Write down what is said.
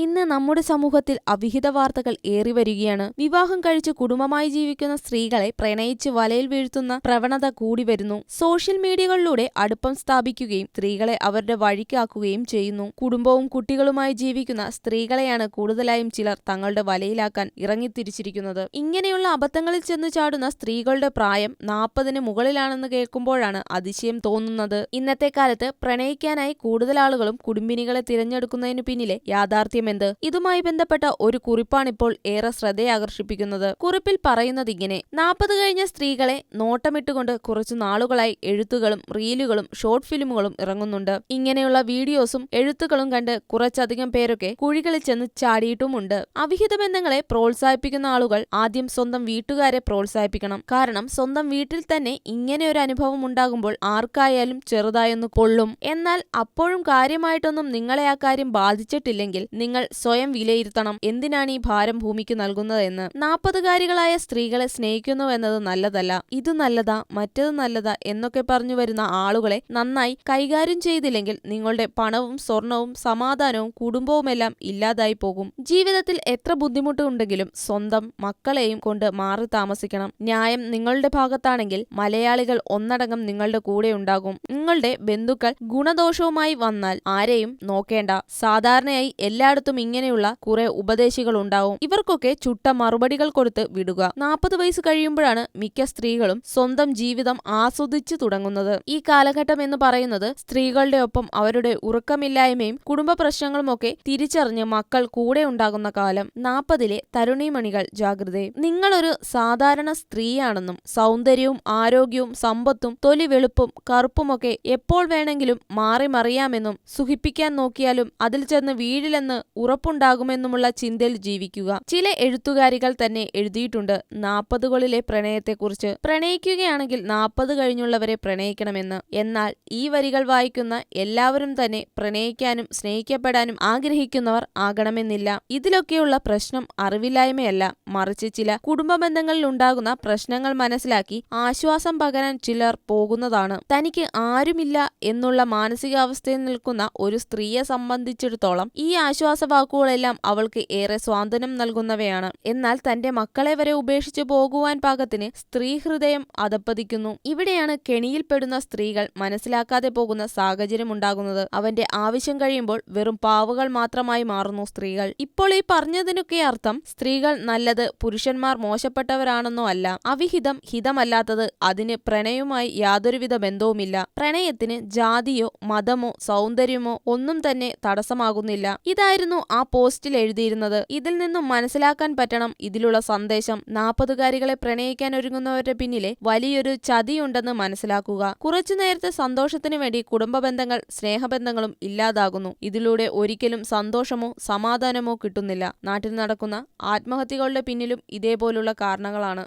ഇന്ന് നമ്മുടെ സമൂഹത്തിൽ അവിഹിത വാർത്തകൾ ഏറി വരികയാണ്. വിവാഹം കഴിച്ച് കുടുംബമായി ജീവിക്കുന്ന സ്ത്രീകളെ പ്രണയിച്ച് വലയിൽ വീഴ്ത്തുന്ന പ്രവണത കൂടി വരുന്നു. സോഷ്യൽ മീഡിയകളിലൂടെ അടുപ്പം സ്ഥാപിക്കുകയും സ്ത്രീകളെ അവരുടെ വഴിക്കാക്കുകയും ചെയ്യുന്നു. കുടുംബവും കുട്ടികളുമായി ജീവിക്കുന്ന സ്ത്രീകളെയാണ് കൂടുതലായും ചിലർ തങ്ങളുടെ വലയിലാക്കാൻ ഇറങ്ങിത്തിരിച്ചിരിക്കുന്നത്. ഇങ്ങനെയുള്ള അബദ്ധങ്ങളിൽ ചെന്ന് ചാടുന്ന സ്ത്രീകളുടെ പ്രായം നാൽപ്പതിന് മുകളിലാണെന്ന് കേൾക്കുമ്പോഴാണ് അതിശയം തോന്നുന്നത്. ഇന്നത്തെ കാലത്ത് പ്രണയിക്കാനായി കൂടുതൽ ആളുകളും കുടുംബിനികളെ തിരഞ്ഞെടുക്കുന്നതിനു പിന്നിലെ യാഥാർത്ഥ്യമെന്ത് ഇതുമായി ബന്ധപ്പെട്ട ഒരു കുറിപ്പാണിപ്പോൾ ഏറെ ശ്രദ്ധയാകർഷിപ്പിക്കുന്നത്. കുറിപ്പിൽ പറയുന്നത് ഇങ്ങനെ നാൽപ്പത് കഴിഞ്ഞ സ്ത്രീകളെ നോട്ടമിട്ടുകൊണ്ട് കുറച്ചു നാളുകളായി എഴുത്തുകളും റീലുകളും ഷോർട്ട് ഫിലിമുകളും ഇറങ്ങുന്നുണ്ട്. ഇങ്ങനെയുള്ള വീഡിയോസും എഴുത്തുകളും കണ്ട് കുറച്ചധികം പേരൊക്കെ കുഴികളിൽ ചെന്ന് ചാടിയിട്ടുമുണ്ട്. അവിഹിത ബന്ധങ്ങളെ പ്രോത്സാഹിപ്പിക്കുന്ന ആളുകൾ ആദ്യം സ്വന്തം വീട്ടുകാരെ പ്രോത്സാഹിപ്പിക്കണം. കാരണം സ്വന്തം വീട്ടിൽ തന്നെ ഇങ്ങനെ ഒരു അനുഭവം ഉണ്ടാകുമ്പോൾ ആർക്കായാലും ചെറുതായൊന്ന് കൊള്ളും. എന്നാൽ അപ്പോഴും കാര്യമായിട്ടൊന്നും നിങ്ങളെ ആ കാര്യം ബാധിച്ചിട്ടില്ലെങ്കിൽ നിങ്ങൾ സ്വയം വിലയിരുത്തണം. എന്തിനാണ് ഈ ഭാരം ഭൂമിക്ക് നൽകുന്നതെന്ന്? നാൽപ്പതുകാരികളായ സ്ത്രീകളെ സ്നേഹിക്കുന്നുവെന്നത് നല്ലതല്ല. ഇത് നല്ലതാ മറ്റത് നല്ലതാ എന്നൊക്കെ പറഞ്ഞു വരുന്ന ആളുകളെ നന്നായി കൈകാര്യം ചെയ്തില്ലെങ്കിൽ നിങ്ങളുടെ പണവും സ്വർണവും സമാധാനവും കുടുംബവുമെല്ലാം ഇല്ലാതായി പോകും. ജീവിതത്തിൽ എത്ര ബുദ്ധിമുട്ടുണ്ടെങ്കിലും സ്വന്തം മക്കളെയും കൊണ്ട് മാറി താമസിക്കണം. ന്യായം നിങ്ങളുടെ ഭാഗത്താണെങ്കിൽ മലയാളികൾ ഒന്നടങ്കം നിങ്ങളുടെ കൂടെ ഉണ്ടാകും. നിങ്ങളുടെ ബന്ധുക്കൾ ഗുണദോഷവുമായി വന്നാൽ ആരെയും നോക്കേണ്ട. സാധാരണയായി എല്ലായിടത്തും ഇങ്ങനെയുള്ള കുറെ ഉപദേശികൾ ഉണ്ടാവും ഇവർക്കൊക്കെ ചുട്ട മറുപടികൾ കൊടുത്ത് വിടുക. നാൽപ്പത് വയസ്സ് കഴിയുമ്പോഴാണ് മിക്ക സ്ത്രീകളും സ്വന്തം ജീവിതം ആസ്വദിച്ചു തുടങ്ങുന്നത്. ഈ കാലഘട്ടം എന്ന് പറയുന്നത് സ്ത്രീകളുടെ ഒപ്പം അവരുടെ ഉറക്കമില്ലായ്മയും കുടുംബ പ്രശ്നങ്ങളുമൊക്കെ തിരിച്ചറിഞ്ഞ് മക്കൾ കൂടെ ഉണ്ടാകുന്ന കാലം. നാൽപ്പതിലെ തരുണിമണികൾ ജാഗ്രതയെ നിങ്ങളൊരു സാധാരണ സ്ത്രീയാണെന്നും സൗന്ദര്യവും ആരോഗ്യവും സമ്പത്തും തൊലി വെളുപ്പും കറുപ്പുമൊക്കെ എപ്പോൾ വേണമെങ്കിലും മാറി മറിയാമെന്നും സുഖിപ്പിക്കാൻ നോക്കിയാലും അതിൽ ചെന്ന് വീഴിലെന്ന് ഉറപ്പുണ്ടാകുമെന്നുമുള്ള ചിന്തയിൽ ജീവിക്കുക. ചില എഴുത്തുകാരികൾ തന്നെ എഴുതിയിട്ടുണ്ട്. നാൽപ്പതുകളിലെ പ്രണയത്തെക്കുറിച്ച്. പ്രണയിക്കുകയാണെങ്കിൽ നാൽപ്പത് കഴിഞ്ഞുള്ളവരെ പ്രണയിക്കണമെന്ന്. എന്നാൽ ഈ വരികൾ വായിക്കുന്ന എല്ലാവരും തന്നെ പ്രണയിക്കാനും സ്നേഹിക്കപ്പെടാനും ആഗ്രഹിക്കുന്നവർ ആകണമെന്നില്ല. ഇതിലൊക്കെയുള്ള പ്രശ്നം അറിവില്ലായ്മയല്ല. മറിച്ച് ചില കുടുംബ ബന്ധങ്ങളിൽ ഉണ്ടാകുന്ന പ്രശ്നങ്ങൾ മനസ്സിലാക്കി ആശ്വാസം പകരാൻ ചിലർ പോകുന്നതാണ്. തനിക്ക് ആരുമില്ല എന്നുള്ള മാനസികാവസ്ഥയിൽ നിൽക്കുന്ന ഒരു സ്ത്രീയെ സംബന്ധിച്ചിടത്തോളം ഈ ആശ്വാസ വാക്കുകളെല്ലാം അവൾക്ക് ഏറെ സ്വാന്തനം നൽകുന്നവയാണ്. എന്നാൽ തന്റെ മക്കളെ വരെ ഉപേക്ഷിച്ചു പോകുവാൻ പാകത്തിന് സ്ത്രീ ഹൃദയം അതപ്പതിക്കുന്നു. ഇവിടെയാണ് കെണിയിൽപ്പെടുന്ന സ്ത്രീകൾ മനസ്സിലാക്കാതെ പോകുന്ന സാഹചര്യം ഉണ്ടാകുന്നത്. അവന്റെ ആവശ്യം കഴിയുമ്പോൾ വെറും പാവുകൾ മാത്രമായി മാറുന്നു സ്ത്രീകൾ. ഇപ്പോൾ ഈ പറഞ്ഞതിനൊക്കെ അർത്ഥം സ്ത്രീകൾ നല്ലത് പുരുഷന്മാർ മോശപ്പെട്ടവരാണെന്നോ അല്ല. അവിഹിതം ഹിതമല്ലാത്തത് അതിന് പ്രണയവുമായി യാതൊരുവിധ ബന്ധവുമില്ല. പ്രണയത്തിന് ജാതിയോ മതമോ സൗന്ദര്യമോ ഒന്നും തന്നെ തടസ്സമാകുന്നില്ല. ഇതായിരുന്നു ആ പോസ്റ്റിൽ എഴുതിയിരുന്നത്. ഇതിൽ നിന്നും മനസ്സിലാക്കാൻ പറ്റണം ഇതിലുള്ള സന്ദേശം നാൽപ്പതുകാരികളെ പ്രണയിക്കാൻ ഒരുങ്ങുന്നവരുടെ പിന്നിലെ വലിയൊരു ചതിയുണ്ടെന്ന് മനസ്സിലാക്കുക. കുറച്ചു നേരത്തെ സന്തോഷത്തിനു വേണ്ടി കുടുംബ ബന്ധങ്ങൾ സ്നേഹബന്ധങ്ങളും ഇല്ലാതാകുന്നു. ഇതിലൂടെ ഒരിക്കലും സന്തോഷമോ സമാധാനമോ കിട്ടുന്നില്ല. നാട്ടിൽ നടക്കുന്ന ആത്മഹത്യകളുടെ പിന്നിലും ഇതേപോലുള്ള കാരണങ്ങളാണ്.